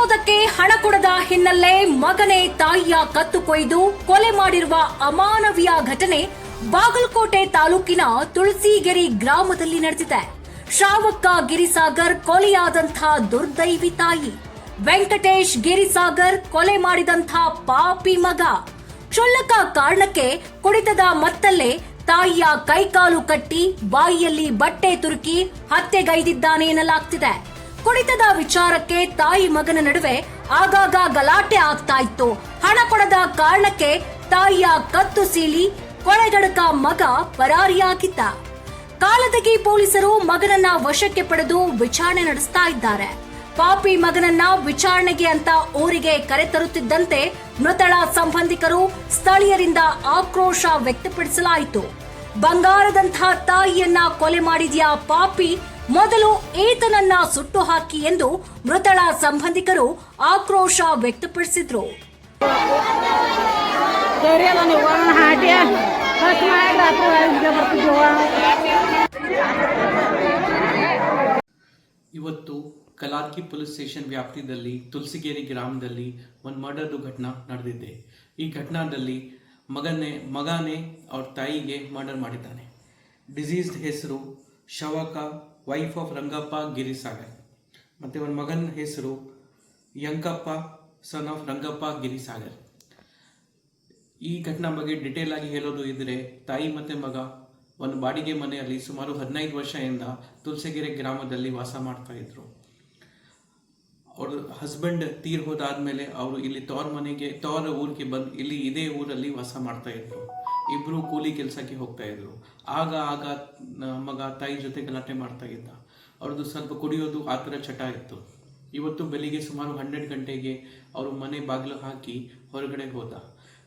ಕುಡಿಯೋದಕ್ಕೆ ಹಣ ಕೊಡದ ಹಿನ್ನೆಲೆ ಮಗನೇ ತಾಯಿಯ ಕತ್ತು ಕೊಯ್ದು ಕೊಲೆ ಮಾಡಿರುವ ಅಮಾನವೀಯ ಘಟನೆ ಬಾಗಲಕೋಟೆ ತಾಲೂಕಿನ ತುಳಸಿಗೆರೆ ಗ್ರಾಮದಲ್ಲಿ ನಡೆದಿದೆ. ಶ್ರಾವಕ್ಕ ಗಿರಿಸಾಗರ್ ಕೊಲೆಯಾದಂಥ ದುರ್ದೈವಿ ತಾಯಿ, ವೆಂಕಟೇಶ್ ಗಿರಿಸಾಗರ್ ಕೊಲೆ ಮಾಡಿದಂಥ ಪಾಪಿ ಮಗ. ಕ್ಷುಲ್ಲಕ ಕಾರಣಕ್ಕೆ ಕುಡಿತದ ಮತ್ತಲ್ಲೇ ತಾಯಿಯ ಕೈಕಾಲು ಕಟ್ಟಿ ಬಾಯಿಯಲ್ಲಿ ಬಟ್ಟೆ ತುರುಕಿ ಹತ್ಯೆಗೈದಿದ್ದಾನೆ ಎನ್ನಲಾಗ್ತಿದೆ. ಕುಡಿತದ ವಿಚಾರಕ್ಕೆ ತಾಯಿ ಮಗನ ನಡುವೆ ಆಗಾಗ ಗಲಾಟೆ ಆಗ್ತಾ ಇತ್ತು. ಹಣ ಕೊಡದ ಕಾರಣಕ್ಕೆ ತಾಯಿಯ ಕತ್ತು ಸೀಳಿ ಕೊಳೆಗಡಕ ಮಗ ಪರಾರಿಯಾಗಿದ್ದ. ಕಾಲದಗಿ ಪೊಲೀಸರು ಮಗನನ್ನ ವಶಕ್ಕೆ ಪಡೆದು ವಿಚಾರಣೆ ನಡೆಸ್ತಾ ಇದ್ದಾರೆ. ಪಾಪಿ ಮಗನನ್ನ ವಿಚಾರಣೆಗೆ ಅಂತ ಊರಿಗೆ ಕರೆತರುತ್ತಿದ್ದಂತೆ ಮೃತಳ ಸಂಬಂಧಿಕರು ಸ್ಥಳೀಯರಿಂದ ಆಕ್ರೋಶ ವ್ಯಕ್ತಪಡಿಸಲಾಯಿತು. ಬಂಗಾರದಂತಹ ತಾಯಿಯನ್ನ ಕೊಲೆ ಮಾಡಿದ್ಯಾ ಪಾಪಿ ಮೊದಲು ಈತನನ್ನ ಸುಟ್ಟು ಹಾಕಿ ಎಂದು ಮೃತಳ ಸಂಬಂಧಿಕರು ಆಕ್ರೋಶ ವ್ಯಕ್ತಪಡಿಸಿದ್ರು. ಇವತ್ತು ಕಲಾರ್ಕಿ ಪೊಲೀಸ್ ಸ್ಟೇಷನ್ ವ್ಯಾಪ್ತಿಯಲ್ಲಿ ತುಳಸಿಗೇರಿ ಗ್ರಾಮದಲ್ಲಿ ಒಂದು ಮರ್ಡರ್ ಘಟನಾ ನಡೆದಿದೆ. ಈ ಘಟನಾದಲ್ಲಿ ಮಗನೇ ಮಗನೇ ಅವ್ರ ತಾಯಿಗೆ ಮರ್ಡರ್ ಮಾಡಿದ್ದಾನೆ. ಡಿಸೀಸ್ಡ್ ಹೆಸರು ಶವಕ ವೈಫ್ ಆಫ್ ರಂಗಪ್ಪ ಗಿರಿಸಾಗರ್. ಮತ್ತು ಅವನ ಮಗನ ಹೆಸರು ಯಂಕಪ್ಪ ಸನ್ ಆಫ್ ರಂಗಪ್ಪ ಗಿರಿಸಾಗರ್. ಈ ಘಟನಾ ಬಗ್ಗೆ ಡಿಟೇಲ್ ಆಗಿ ಹೇಳೋದು ಇದ್ರೆ ತಾಯಿ ಮತ್ತೆ ಮಗ ಒಂದು ಬಾಡಿಗೆ ಮನೆಯಲ್ಲಿ ಸುಮಾರು ಹದಿನೈದು ವರ್ಷದಿಂದ ತುಳಸಿಗೆರೆ ಗ್ರಾಮದಲ್ಲಿ ವಾಸ ಮಾಡ್ತಾ ಇದ್ರು. ಅವ್ರ ಹಸ್ಬೆಂಡ್ ತೀರ್ ಹೋದಾದ್ಮೇಲೆ ಅವರು ಇಲ್ಲಿ ತೋರ್ ಮನೆಗೆ ತೋರ್ ಊರಿಗೆ ಬಂದು ಇಲ್ಲಿ ಇದೇ ಊರಲ್ಲಿ ವಾಸ ಮಾಡ್ತಾ ಇದ್ರು. ಇಬ್ರು ಕೂಲಿ ಕೆಲಸಕ್ಕೆ ಹೋಗ್ತಾ ಇದ್ರು. ಆಗ ಆಗ ಮಗ ತಾಯಿ ಜೊತೆ ಗಲಾಟೆ ಮಾಡ್ತಾ ಇದ್ದ. ಅವ್ರದ್ದು ಸ್ವಲ್ಪ ಕುಡಿಯೋದು ಆ ಥರ ಚಟ ಇತ್ತು. ಇವತ್ತು ಬೆಳಿಗ್ಗೆ ಸುಮಾರು ಹನ್ನೆರಡು ಗಂಟೆಗೆ ಅವರು ಮನೆ ಬಾಗಿಲು ಹಾಕಿ ಹೊರಗಡೆ ಹೋದ.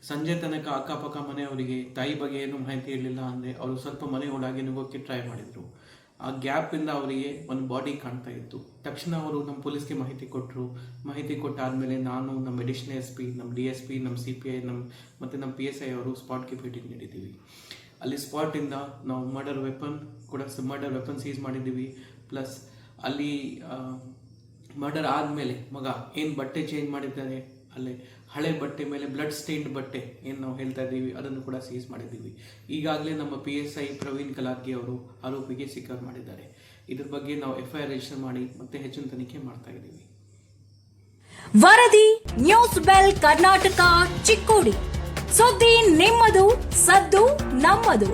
ಸಂಜೆ ತನಕ ಅಕ್ಕಪಕ್ಕ ಮನೆಯವರಿಗೆ, ತಾಯಿ ಬಗ್ಗೆ ಏನು ಮಾಹಿತಿ ಇರಲಿಲ್ಲ ಅಂದರೆ ಅವರು ಸ್ವಲ್ಪ ಮನೆ ಒಳಗೆ ನುಗ್ಗೋಕ್ಕೆ ಟ್ರೈ ಮಾಡಿದರು. ಆ ಗ್ಯಾಪಿಂದ ಅವರಿಗೆ ಒಂದು ಬಾಡಿ ಕಾಣ್ತಾ ಇತ್ತು. ತಕ್ಷಣ ಅವರು ನಮ್ಮ ಪೊಲೀಸ್ಗೆ ಮಾಹಿತಿ ಕೊಟ್ಟರು ಮಾಹಿತಿ ಕೊಟ್ಟಾದ್ಮೇಲೆ ನಾನು ನಮ್ಮ ಅಡಿಷನಲ್ ಎಸ್ ಪಿ ನಮ್ಮ ಡಿ ಎಸ್ ಪಿ, ನಮ್ಮ ಸಿ ಪಿ ಐ, ನಮ್ಮ ಮತ್ತು ನಮ್ಮ ಪಿ ಎಸ್ ಐ ಅವರು ಸ್ಪಾಟ್ಗೆ ಭೇಟಿ ನೀಡಿದ್ದೀವಿ. ಅಲ್ಲಿ ಸ್ಪಾಟಿಂದ ನಾವು ಮರ್ಡರ್ ವೆಪನ್ ಕೂಡ ಮರ್ಡರ್ ವೆಪನ್ ಸೀಸ್ ಮಾಡಿದ್ದೀವಿ. ಪ್ಲಸ್ ಅಲ್ಲಿ ಮರ್ಡರ್ ಆದಮೇಲೆ ಮಗ ಏನು ಬಟ್ಟೆ ಚೇಂಜ್ ಮಾಡಿದ್ದಾರೆ ಅಲ್ಲೇ ಹಳೆ ಬಟ್ಟೆ ಮೇಲೆ ಬ್ಲಡ್ ಸ್ಟೈನ್ಡ್ ಬಟ್ಟೆ ಏನು ನಾವು ಹೇಳ್ತಾ ಇದ್ದೀವಿ, ಅದನ್ನು ಕೂಡ ಸೀಸ್ ಮಾಡಿದ್ದೀವಿ. ಈಗಾಗಲೇ ನಮ್ಮ P S I Praveen Kalargi ಅವರು ಆರೋಪಿಗೆ ಸಿಕ್ಕರ್ ಮಾಡಿದ್ದಾರೆ. ಇದ್ರ ಬಗ್ಗೆ ನಾವು ಎಫ್ ಐ ಆರ್ ರಿಜಿಸ್ಟರ್ ಮಾಡಿ ಮತ್ತೆ ಹೆಚ್ಚಿನ ತನಿಖೆ ಮಾಡ್ತಾ ಇದ್ದೀವಿ. ವರದಿ, ನ್ಯೂಸ್ ಬೆಲ್ ಕರ್ನಾಟಕ ಚಿಕ್ಕೋಡಿ. ಸುದ್ದಿ ನಿಮ್ಮದು, ಸದ್ದು ನಮ್ಮದು.